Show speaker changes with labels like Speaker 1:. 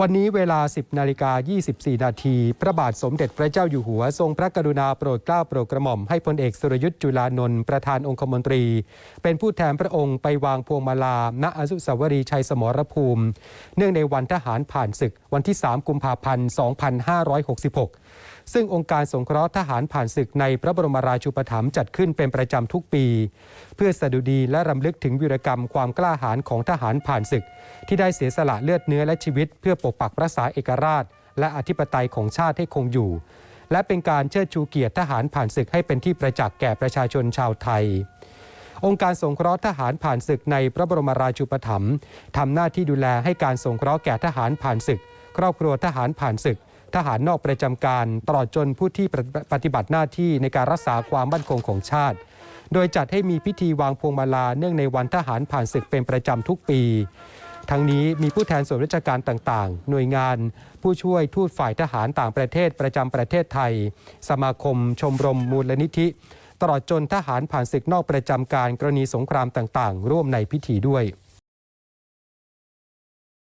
Speaker 1: วันนี้เวลา 10นาฬิกา24 นาทีพระบาทสมเด็จพระเจ้าอยู่หัว ทรงพระกรุณาโปรดเกล้าโปรดกระหม่อมให้พลเอกสุรยุทธ์จุลานนท์ประธานองคมนตรี เป็นผู้แทนพระองค์ไปวางพวงมาลา ณอนุสาวรีย์ชัยสมรภูมิ เนื่องในวันทหารผ่านศึกวันที่ 3 กุมภาพันธ์ 2566 ซึ่งองค์การสงเคราะห์ทหารผ่านศึกในพระบรมราชูปถัมภ์จัดขึ้นเป็นประจำทุกปี เพื่อสดุดีและรำลึกถึงวีรกรรมความกล้าหาญของทหารผ่านศึก ที่ได้เสียสละเลือดเนื้อและชีวิต เพื่อปกปักรักษาเอกราช และอธิปไตยของชาติให้คงอยู่ และเป็นการเชิดชูเกียรติทหารผ่านศึกให้เป็นที่ประจักษ์แก่ประชาชนชาวไทยองค์การสงเคราะห์ทหารผ่านศึกในพระบรมราชูปถัมภ์ทำหน้าที่ดูแลให้การสงเคราะห์แก่ทหารผ่านศึก ครอบครัวทหารผ่านศึก ทหารนอกประจำการตลอดจนผู้ที่ปฏิบัติหน้าที่ในการรักษาความมั่นคงของชาติ โดยจัดให้มีพิธีวางพวงมาลาเนื่องในวันทหารผ่านศึกเป็นประจำทุกปี ทั้งนี้มีผู้แทนส่วนราชการต่างๆ หน่วยงาน ผู้ช่วยทูตฝ่ายทหารต่างประเทศประจำประเทศไทย สมาคม ชมรมมูลนิธิ ตลอดจนทหารผ่านศึกนอกประจำการกรณีสงครามต่างๆ ร่วมในพิธีด้วย